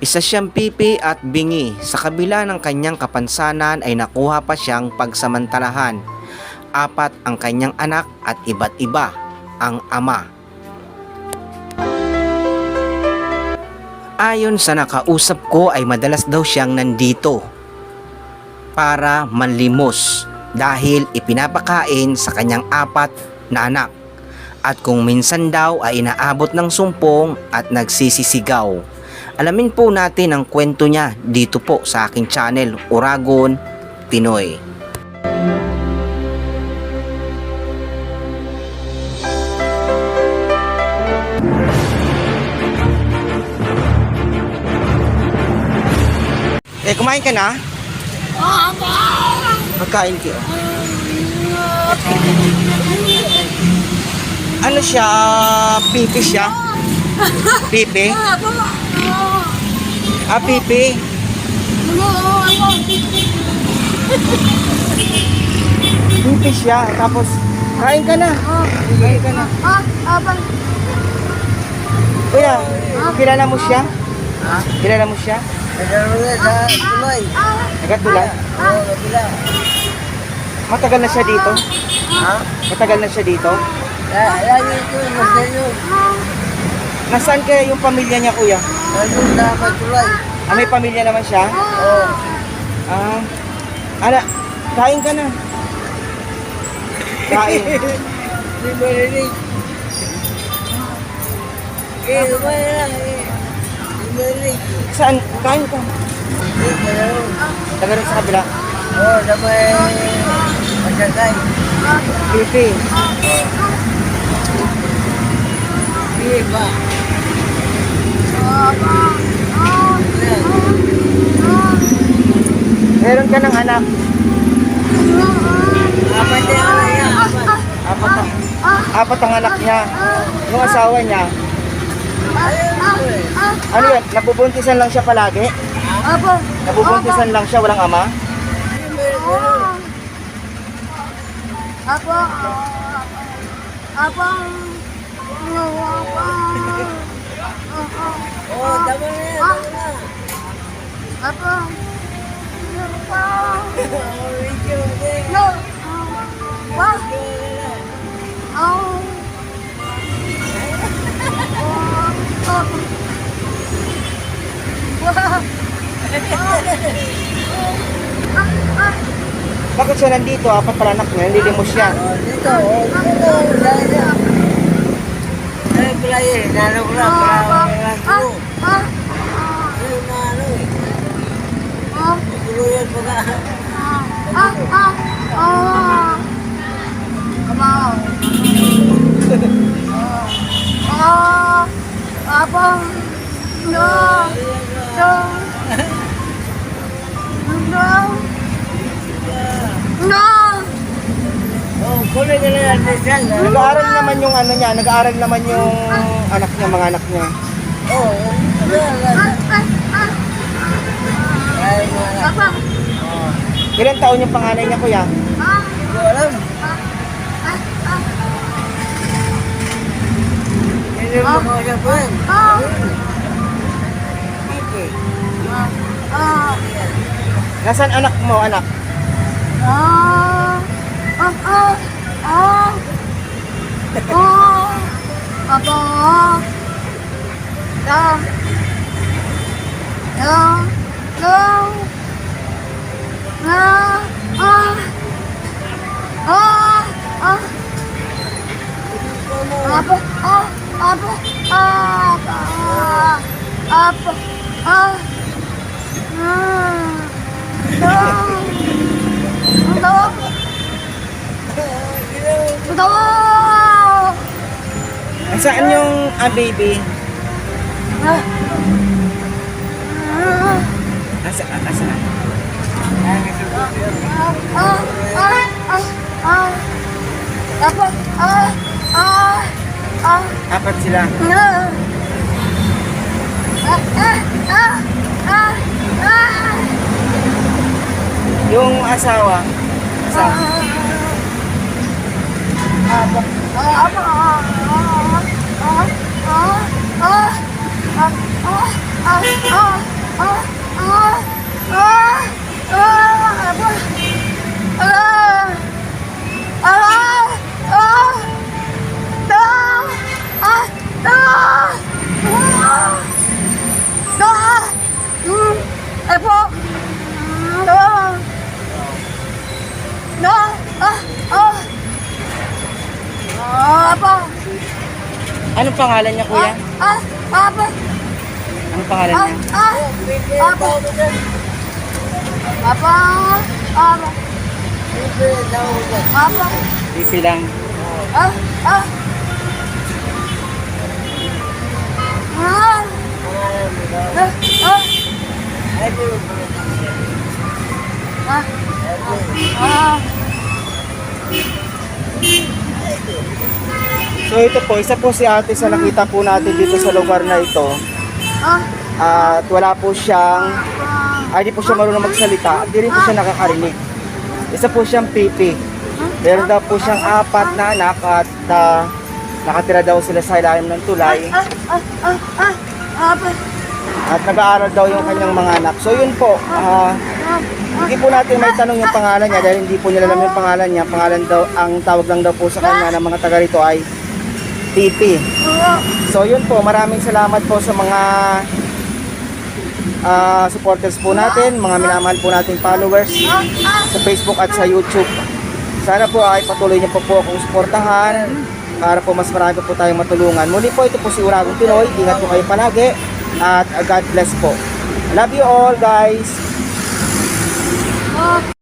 Isa siyang pipi at bingi. Sa kabila ng kanyang kapansanan ay nakuha pa siyang pagsamantalahan. Apat ang kanyang anak at iba't iba ang ama. Ayon sa nakausap ko ay madalas daw siyang nandito para manlimos dahil ipinapakain sa kanyang apat na anak. At kung minsan daw ay inaabot ng sumpong at nagsisisigaw. Alamin po natin ang kwento niya dito po sa aking channel, Uragon Pinoy. Eh, kumain ka na? Magkain ka. Ano siya? Pipi siya? Pipi? Ah, pipi. Pipi siya. Tapos, kain ka na. Kain ka na. Kuya, kilala mo siya? Kilala mo siya? Nagatulad? Matagal na siya dito? Matagal na siya dito? Nasaan kaya yung pamilya niya, kuya? Ah, may pamilya naman siya? Ah, ala, kain ka na. Kain. Saan? Kain ka. Taga rin sa kabila. Pipi. Meron ka ng anak. Apat ang, apat ang anak niya. Yung asawa niya. Ano yan? Nabubuntisan lang siya palagi? Nabubuntisan lang siya, walang ama? Apa? Apa? Apa? No. Wah. Oh. Oh. Bakit siya nandito? Apat pala anak niya, nililimos siya. Ah. Ah, ah, ah. Kabaw. Ah, abang. No. No. No. No. Nag-aaral naman yung ano niya, nag-aaral naman yung anak niya, mga anak niya. Ah, ah, ah. Ilan taon yung panganay niya, kuya? Ah, ah, ah. Ah. Ah. Nasaan anak mo, anak? Ah. Ah, ah. Ah. Ah. Apa? Da. Da. Da. Da. Apa? Ah. Ah. Da. Da. Tawa! Nasaan yung ah, baby? Ah. Nasaan? Nasaan? Ah, ah, ah, ah. Ah, ah, ah, Apat sila. Ah, ah, ah, ah, ah. Yung asawa. Asawa. Apa? Ah, apa? Ah, ah, ah, ah, ah, ah, ah, Apa? Pangalan niya, kuya? Ah, apa? Anong pangalan Ah, niya? ah, apa? Apa? Apa? Apa? Pipi lang. Ah, ah. Ah. Ah, ah. Ah. Ah. So ito po, isa po si ate sa nakita po natin dito sa lugar na ito. Ah. At wala po siyang, ay di po siya marunong magsalita, di rin po siya nakakarinig. Isa po siyang pipi. Meron daw po siyang apat na anak at ah, nakatira daw sila sa ilalim ng tulay. Ah, ah, ah, ah. At nag-aaral daw yung kanyang mga anak. So yun po, ah, Ah. Hindi po natin may tanong yung pangalan niya dahil hindi po nila alam yung pangalan niya. Pangalan daw, ang tawag lang daw po sa kanya ng mga taga rito ay. Ah. So yun po, maraming salamat po sa mga ah, supporters po natin, mga minamahal po nating followers Ah. Ah. sa Facebook at sa YouTube. Sana po ay patuloy niyo po po akong suportahan para po mas marami po tayong matulungan. Muli po ito po si Uragong Pinoy. Ingat po kayo palagi at ah, God bless po. Love you all guys. Ah.